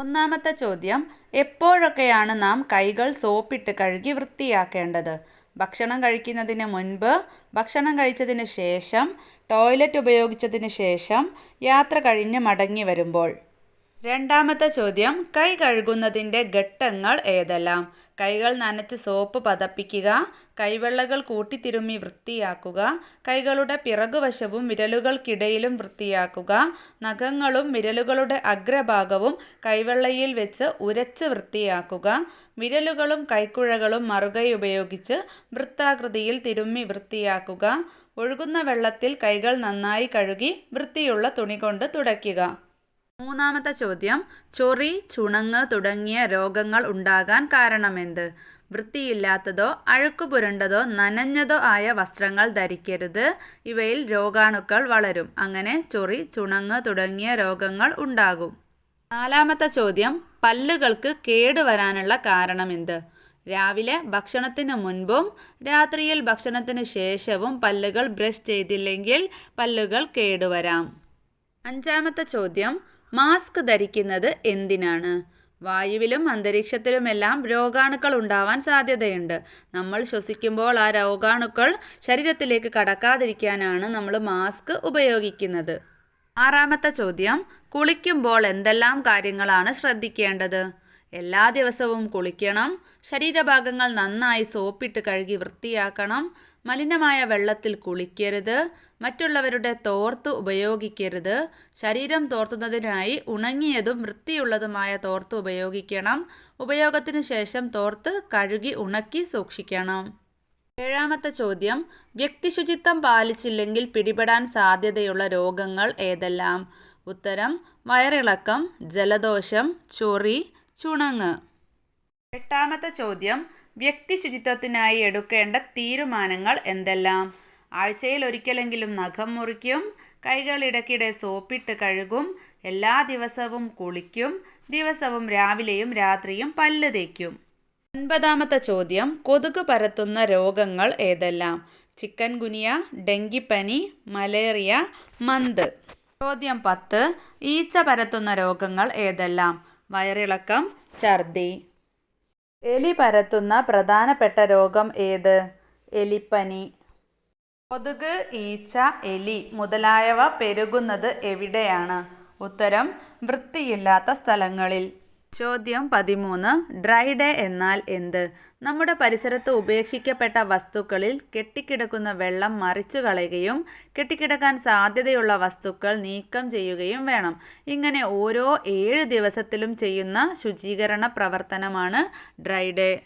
ഒന്നാമത്തെ ചോദ്യം എപ്പോഴൊക്കെയാണ് നാം കൈകൾ സോപ്പിട്ട് കഴുകി വൃത്തിയാക്കേണ്ടത്? ഭക്ഷണം കഴിക്കുന്നതിന് മുൻപ് ഭക്ഷണം കഴിച്ചതിന് ശേഷം ടോയ്ലറ്റ് ഉപയോഗിച്ചതിന് ശേഷം യാത്ര കഴിഞ്ഞ് മടങ്ങി വരുമ്പോൾ. രണ്ടാമത്തെ ചോദ്യം കൈ കഴുകുന്നതിന്റെ ഘട്ടങ്ങൾ ഏതെല്ലാം? കൈകൾ നനച്ച് സോപ്പ് പതപ്പിക്കുക കൈവെള്ളകൾ കൂട്ടിത്തിരുമ്മി വൃത്തിയാക്കുക കൈകളുടെ പിറകുവശവും വിരലുകൾക്കിടയിലും വൃത്തിയാക്കുക നഖങ്ങളും വിരലുകളുടെ അഗ്രഭാഗവും കൈവെള്ളയിൽ വെച്ച് ഉരച്ച് വൃത്തിയാക്കുക വിരലുകളും കൈക്കുഴകളും മറുകൈ ഉപയോഗിച്ച് വൃത്താകൃതിയിൽ തിരുമ്മി വൃത്തിയാക്കുക ഒഴുകുന്ന വെള്ളത്തിൽ കൈകൾ നന്നായി കഴുകി വൃത്തിയുള്ള തുണി കൊണ്ട് തുടയ്ക്കുക. മൂന്നാമത്തെ ചോദ്യം ചൊറി ചുണങ്ങ് തുടങ്ങിയ രോഗങ്ങൾ ഉണ്ടാകാൻ കാരണമെന്ത്? വൃത്തിയില്ലാത്തതോ അഴുക്കു പുരണ്ടതോ നനഞ്ഞതോ ആയ വസ്ത്രങ്ങൾ ധരിക്കരുത്. ഇവയിൽ രോഗാണുക്കൾ വളരും. അങ്ങനെ ചൊറി ചുണങ്ങ് തുടങ്ങിയ രോഗങ്ങൾ ഉണ്ടാകും. നാലാമത്തെ ചോദ്യം പല്ലുകൾക്ക് കേട് വരാനുള്ള കാരണമെന്ത്? രാവിലെ ഭക്ഷണത്തിന് മുൻപും രാത്രിയിൽ ഭക്ഷണത്തിന് ശേഷവും പല്ലുകൾ ബ്രഷ് ചെയ്തില്ലെങ്കിൽ പല്ലുകൾ കേടുവരാം. അഞ്ചാമത്തെ ചോദ്യം മാസ്ക് ധരിക്കുന്നത് എന്തിനാണ്? വായുവിലും അന്തരീക്ഷത്തിലുമെല്ലാം രോഗാണുക്കൾ ഉണ്ടാവാൻ സാധ്യതയുണ്ട്. നമ്മൾ ശ്വസിക്കുമ്പോൾ ആ രോഗാണുക്കൾ ശരീരത്തിലേക്ക് കടക്കാതിരിക്കാനാണ് നമ്മൾ മാസ്ക് ഉപയോഗിക്കുന്നത്. ആറാമത്തെ ചോദ്യം കുളിക്കുമ്പോൾ എന്തെല്ലാം കാര്യങ്ങളാണ് ശ്രദ്ധിക്കേണ്ടത്? എല്ലാ ദിവസവും കുളിക്കണം. ശരീരഭാഗങ്ങൾ നന്നായി സോപ്പിട്ട് കഴുകി വൃത്തിയാക്കണം. മലിനമായ വെള്ളത്തിൽ കുളിക്കരുത്. മറ്റുള്ളവരുടെ തോർത്ത് ഉപയോഗിക്കരുത്. ശരീരം തോർത്തുന്നതിനായി ഉണങ്ങിയതും വൃത്തിയുള്ളതുമായ തോർത്ത് ഉപയോഗിക്കണം. ഉപയോഗത്തിനു ശേഷം തോർത്ത് കഴുകി ഉണക്കി സൂക്ഷിക്കണം. ഏഴാമത്തെ ചോദ്യം. വ്യക്തിശുചിത്വം പാലിച്ചില്ലെങ്കിൽ പിടിപെടാൻ സാധ്യതയുള്ള രോഗങ്ങൾ ഏതെല്ലാം? ഉത്തരം. വയറിളക്കം ജലദോഷം ചൊറി ചുണങ്ങ്. എട്ടാമത്തെ ചോദ്യം വ്യക്തി ശുചിത്വത്തിനായി എടുക്കേണ്ട തീരുമാനങ്ങൾ എന്തെല്ലാം? ആഴ്ചയിൽ ഒരിക്കലെങ്കിലും നഖം മുറിക്കും കൈകൾ ഇടയ്ക്കിടെ സോപ്പിട്ട് കഴുകും എല്ലാ ദിവസവും കുളിക്കും ദിവസവും രാവിലെയും രാത്രിയും പല്ല് തേക്കും. ഒൻപതാമത്തെ ചോദ്യം കൊതുക് പരത്തുന്ന രോഗങ്ങൾ ഏതെല്ലാം? ചിക്കൻ ഗുനിയ ഡെങ്കിപ്പനി മലേറിയ മന്ത്. ചോദ്യം പത്ത് ഈച്ച പരത്തുന്ന രോഗങ്ങൾ ഏതെല്ലാം? വയറിളക്കം ഛർദി. എലി പരത്തുന്ന പ്രധാനപ്പെട്ട രോഗം ഏത്? എലിപ്പനി. കൊതുക് ഈച്ച എലി മുതലായവ പെരുകുന്നത് എവിടെയാണ്? ഉത്തരം വൃത്തിയില്ലാത്ത സ്ഥലങ്ങളിൽ. ചോദ്യം പതിമൂന്ന്. ഡ്രൈ ഡേ എന്നാൽ എന്ത്? നമ്മുടെ പരിസരത്ത് ഉപേക്ഷിക്കപ്പെട്ട വസ്തുക്കളിൽ കെട്ടിക്കിടക്കുന്ന വെള്ളം മറിച്ചു കളയുകയും കെട്ടിക്കിടക്കാൻ സാധ്യതയുള്ള വസ്തുക്കൾ നീക്കം ചെയ്യുകയും വേണം. ഇങ്ങനെ ഓരോ ഏഴ് ദിവസത്തിലും ചെയ്യുന്ന ശുചീകരണ പ്രവർത്തനമാണ് ഡ്രൈ ഡേ.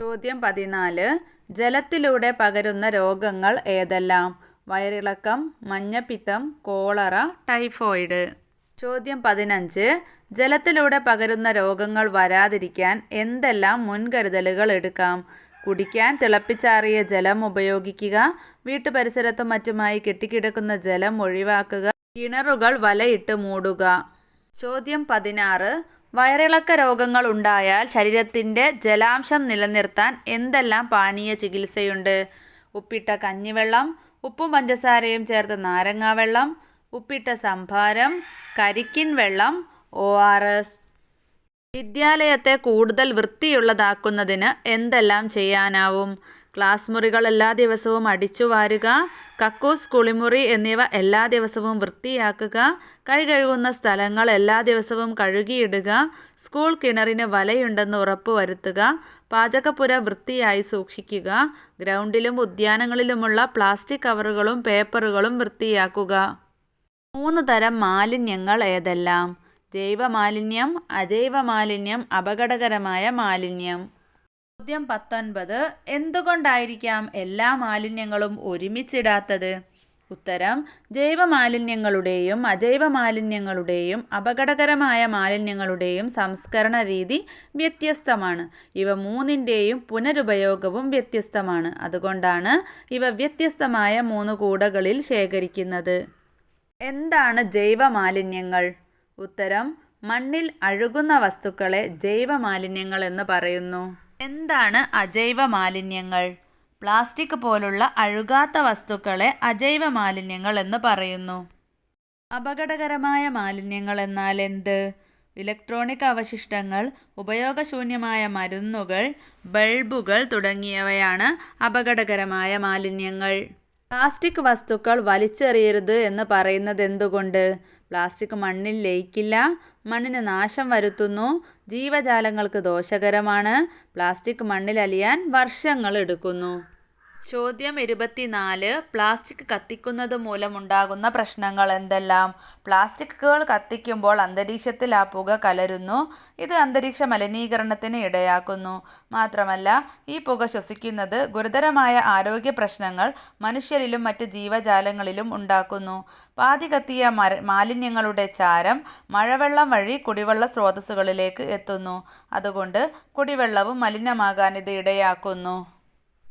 ചോദ്യം പതിനാല്. ജലത്തിലൂടെ പകരുന്ന രോഗങ്ങൾ ഏതെല്ലാം? വയറിളക്കം മഞ്ഞപ്പിത്തം കോളറ ടൈഫോയിഡ്. ചോദ്യം പതിനഞ്ച്. ജലത്തിലൂടെ പകരുന്ന രോഗങ്ങൾ വരാതിരിക്കാൻ എന്തെല്ലാം മുൻകരുതലുകൾ എടുക്കാം? കുടിക്കാൻ തിളപ്പിച്ചാറിയ ജലം ഉപയോഗിക്കുക വീട്ടുപരിസരത്തും മറ്റുമായി കെട്ടിക്കിടക്കുന്ന ജലം ഒഴിവാക്കുക കിണറുകൾ വലയിട്ട് മൂടുക. ചോദ്യം പതിനാറ്. വയറിളക്ക രോഗങ്ങൾ ഉണ്ടായാൽ ശരീരത്തിന്റെ ജലാംശം നിലനിർത്താൻ എന്തെല്ലാം പാനീയ ചികിത്സയുണ്ട്? ഉപ്പിട്ട കഞ്ഞിവെള്ളം ഉപ്പും പഞ്ചസാരയും ചേർത്ത നാരങ്ങാവെള്ളം ഉപ്പിട്ട സംഭാരം കരിക്കിൻ വെള്ളം ഒ ആർ എസ്. വിദ്യാലയത്തെ കൂടുതൽ വൃത്തിയുള്ളതാക്കുന്നതിന് എന്തെല്ലാം ചെയ്യാനാവും? ക്ലാസ് മുറികൾ എല്ലാ ദിവസവും അടിച്ചു വാരുക കക്കൂസ് കുളിമുറി എന്നിവ എല്ലാ ദിവസവും വൃത്തിയാക്കുക കൈ കഴുകുന്ന സ്ഥലങ്ങൾ എല്ലാ ദിവസവും കഴുകിയിടുക സ്കൂൾ കിണറിന് വലയുണ്ടെന്ന് ഉറപ്പുവരുത്തുക പാചകപ്പുര വൃത്തിയായി സൂക്ഷിക്കുക ഗ്രൗണ്ടിലും ഉദ്യാനങ്ങളിലുമുള്ള പ്ലാസ്റ്റിക് കവറുകളും പേപ്പറുകളും വൃത്തിയാക്കുക. മൂന്ന് തരം മാലിന്യങ്ങൾ ഏതെല്ലാം? ജൈവ മാലിന്യം അജൈവ മാലിന്യം അപകടകരമായ മാലിന്യം. ചോദ്യം പത്തൊൻപത്. എന്തുകൊണ്ടായിരിക്കാം എല്ലാ മാലിന്യങ്ങളും ഒരുമിച്ചിടാത്തത്? ഉത്തരം ജൈവ മാലിന്യങ്ങളുടെയും അജൈവ മാലിന്യങ്ങളുടെയും അപകടകരമായ മാലിന്യങ്ങളുടെയും സംസ്കരണ രീതി വ്യത്യസ്തമാണ്. ഇവ മൂന്നിന്റെയും പുനരുപയോഗവും വ്യത്യസ്തമാണ്. അതുകൊണ്ടാണ് ഇവ വ്യത്യസ്തമായ മൂന്ന് കൂടകളിൽ ശേഖരിക്കുന്നത്. എന്താണ് ജൈവമാലിന്യങ്ങൾ? ഉത്തരം മണ്ണിൽ അഴുകുന്ന വസ്തുക്കളെ ജൈവമാലിന്യങ്ങൾ എന്ന് പറയുന്നു. എന്താണ് അജൈവ മാലിന്യങ്ങൾ പ്ലാസ്റ്റിക് പോലുള്ള അഴുകാത്ത വസ്തുക്കളെ അജൈവ മാലിന്യങ്ങൾ എന്ന് പറയുന്നു. അപകടകരമായ മാലിന്യങ്ങൾ എന്നാൽ എന്ത്? ഇലക്ട്രോണിക് അവശിഷ്ടങ്ങൾ ഉപയോഗശൂന്യമായ മരുന്നുകൾ ബൾബുകൾ തുടങ്ങിയവയാണ് അപകടകരമായ മാലിന്യങ്ങൾ. പ്ലാസ്റ്റിക് വസ്തുക്കൾ വലിച്ചെറിയരുത് എന്ന് പറയുന്നത് എന്തുകൊണ്ട് പ്ലാസ്റ്റിക് മണ്ണിൽ ലയിക്കില്ല മണ്ണിന് നാശം വരുത്തുന്നു ജീവജാലങ്ങൾക്ക് ദോഷകരമാണ്. പ്ലാസ്റ്റിക് മണ്ണിൽ അലിയാൻ വർഷങ്ങൾ എടുക്കുന്നു. ചോദ്യം ഇരുപത്തിനാല്. പ്ലാസ്റ്റിക് കത്തിക്കുന്നത് മൂലമുണ്ടാകുന്ന പ്രശ്നങ്ങൾ എന്തെല്ലാം? പ്ലാസ്റ്റിക്കുകൾ കത്തിക്കുമ്പോൾ അന്തരീക്ഷത്തിൽ ആ പുക കലരുന്നു. ഇത് അന്തരീക്ഷ മലിനീകരണത്തിന് ഇടയാക്കുന്നു. മാത്രമല്ല ഈ പുക ശ്വസിക്കുന്നത് ഗുരുതരമായ ആരോഗ്യ പ്രശ്നങ്ങൾ മനുഷ്യരിലും മറ്റ് ജീവജാലങ്ങളിലും ഉണ്ടാക്കുന്നു. പാതി കത്തിയ മാലിന്യങ്ങളുടെ ചാരം മഴവെള്ളം വഴി കുടിവെള്ള സ്രോതസ്സുകളിലേക്ക് എത്തുന്നു. അതുകൊണ്ട് കുടിവെള്ളവും മലിനമാകാൻ ഇത് ഇടയാക്കുന്നു.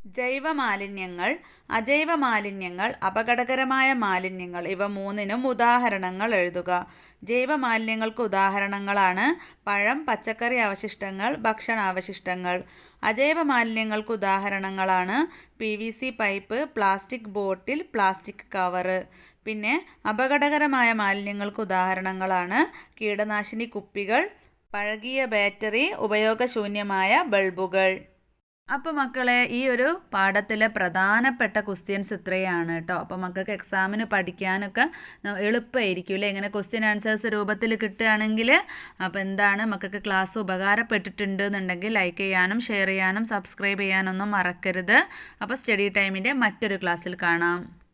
ജൈവ മാലിന്യങ്ങൾ അജൈവ മാലിന്യങ്ങൾ അപകടകരമായ മാലിന്യങ്ങൾ ഇവ മൂന്നിനും ഉദാഹരണങ്ങൾ എഴുതുക. ജൈവ മാലിന്യങ്ങൾക്ക് ഉദാഹരണങ്ങളാണ് പഴം പച്ചക്കറി അവശിഷ്ടങ്ങൾ ഭക്ഷണാവശിഷ്ടങ്ങൾ. അജൈവ മാലിന്യങ്ങൾക്ക് ഉദാഹരണങ്ങളാണ് P V C pipe plastic bottle plastic cover പിന്നെ അപകടകരമായ മാലിന്യങ്ങൾക്ക് ഉദാഹരണങ്ങളാണ് കീടനാശിനി കുപ്പികൾ പഴകിയ ബാറ്ററി ഉപയോഗശൂന്യമായ ബൾബുകൾ. അപ്പോൾ മക്കളെ ഈ ഒരു പാഠത്തിലെ പ്രധാനപ്പെട്ട ക്വസ്റ്റ്യൻസ് ഇത്രയാണ് കേട്ടോ. അപ്പോൾ മക്കൾക്ക് എക്സാമിന് പഠിക്കാനൊക്കെ എളുപ്പമായിരിക്കും അല്ലേ? ഇങ്ങനെ ക്വസ്റ്റ്യൻ ആൻസേഴ്സ് രൂപത്തിൽ കിട്ടുകയാണെങ്കിൽ അപ്പോൾ എന്താണ്? മക്കൾക്ക് ക്ലാസ് ഉപകാരപ്പെട്ടിട്ടുണ്ട് എന്നുണ്ടെങ്കിൽ ലൈക്ക് ചെയ്യാനും ഷെയർ ചെയ്യാനും സബ്സ്ക്രൈബ് ചെയ്യാനൊന്നും മറക്കരുത്. അപ്പോൾ സ്റ്റഡി ടൈമിന്റെ മറ്റൊരു ക്ലാസ്സിൽ കാണാം.